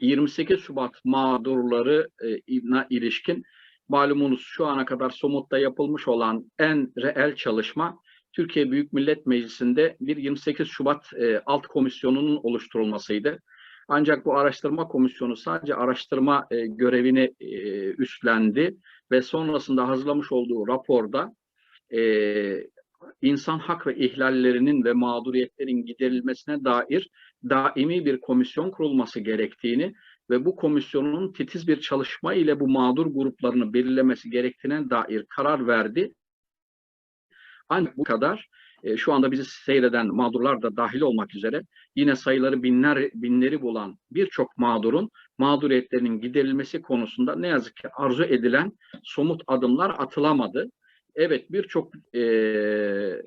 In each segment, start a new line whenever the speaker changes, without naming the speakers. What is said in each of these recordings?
28 Şubat mağdurlarına ilişkin malumunuz şu ana kadar somutta yapılmış olan en reel çalışma Türkiye Büyük Millet Meclisi'nde bir 28 Şubat e, alt komisyonunun oluşturulmasıydı. Ancak bu araştırma komisyonu sadece araştırma e, görevini e, üstlendi ve sonrasında hazırlamış olduğu raporda e, insan hak ve ihlallerinin ve mağduriyetlerin giderilmesine dair daimi bir komisyon kurulması gerektiğini ve bu komisyonun titiz bir çalışma ile bu mağdur gruplarını belirlemesi gerektiğine dair karar verdi. Ancak bu kadar e, şu anda bizi seyreden mağdurlar da dahil olmak üzere yine sayıları binler binleri bulan birçok mağdurun mağduriyetlerinin giderilmesi konusunda ne yazık ki arzu edilen somut adımlar atılamadı. Evet birçok e,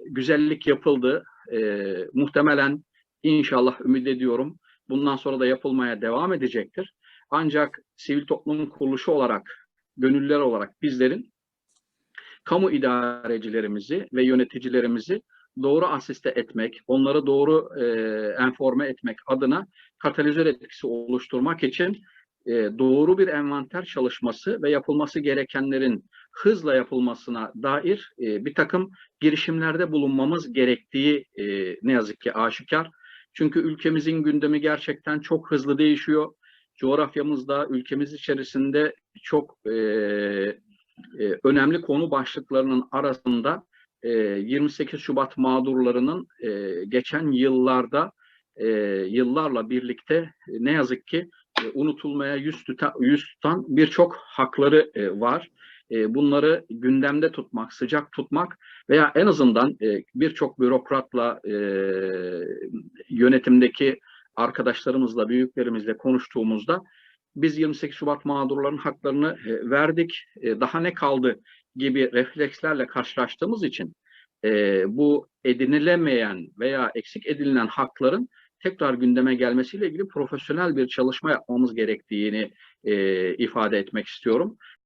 güzellik yapıldı. E, muhtemelen inşallah ümit ediyorum bundan sonra da yapılmaya devam edecektir. Ancak sivil toplumun kuruluşu olarak, gönüllüler olarak bizlerin kamu idarecilerimizi ve yöneticilerimizi doğru asiste etmek, onları doğru e, enforme etmek adına katalizör etkisi oluşturmak için e, doğru bir envanter çalışması ve yapılması gerekenlerin hızla yapılmasına dair e, bir takım girişimlerde bulunmamız gerektiği e, ne yazık ki aşikar. Çünkü ülkemizin gündemi gerçekten çok hızlı değişiyor. Coğrafyamızda, ülkemiz içerisinde çok e, e, önemli konu başlıklarının arasında e, 28 Şubat mağdurlarının e, geçen yıllarda e, yıllarla birlikte ne yazık ki e, unutulmaya yüz, tuta, tutan birçok hakları e, var. E, bunları gündemde tutmak, sıcak tutmak veya en azından e, birçok bürokratla e, yönetimdeki arkadaşlarımızla, büyüklerimizle konuştuğumuzda biz 28 Şubat mağdurların haklarını e, verdik, daha ne kaldı gibi reflekslerle karşılaştığımız için bu edinilemeyen veya eksik edinilen hakların tekrar gündeme gelmesiyle ilgili profesyonel bir çalışma yapmamız gerektiğini ifade etmek istiyorum.